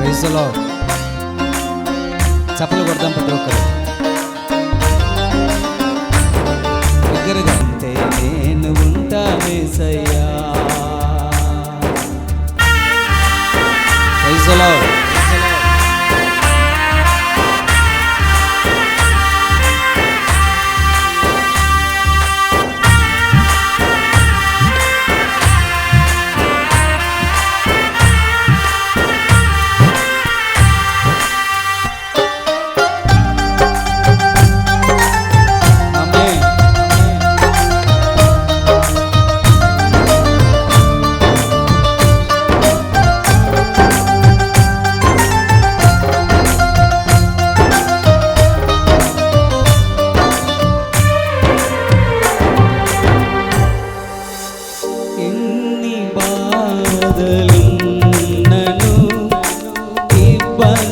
ప్రైజ్లో చప్పలు కొడతాం ప్రతి ఒక్కరు. దగ్గరగా అంతే నేను ఉంటా বাবা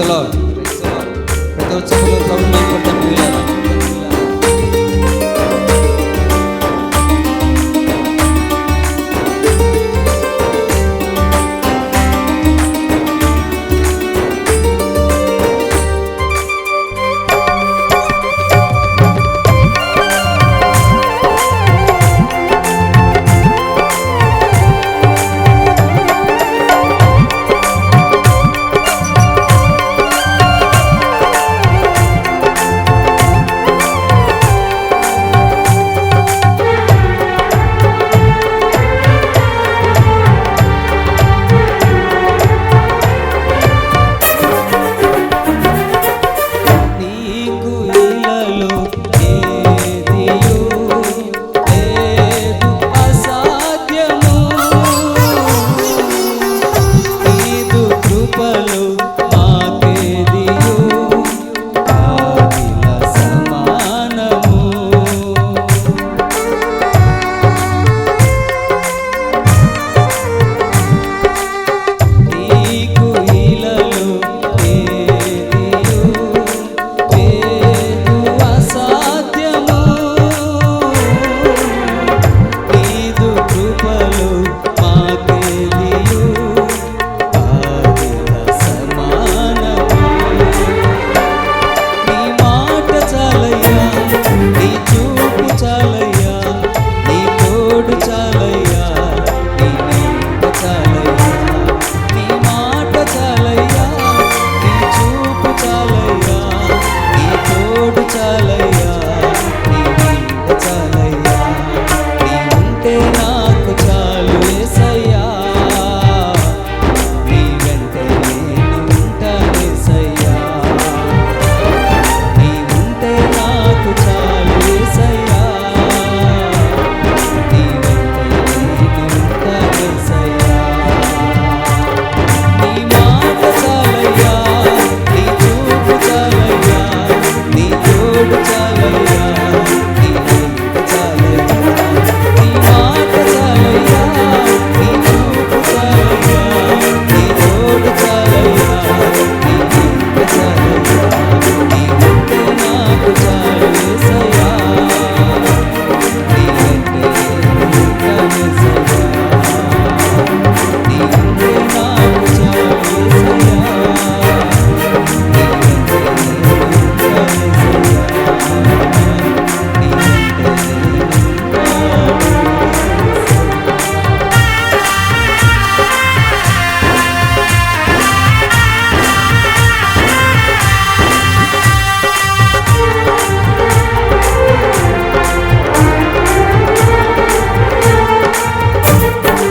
ప్రతి ఉత్సవంలో আলো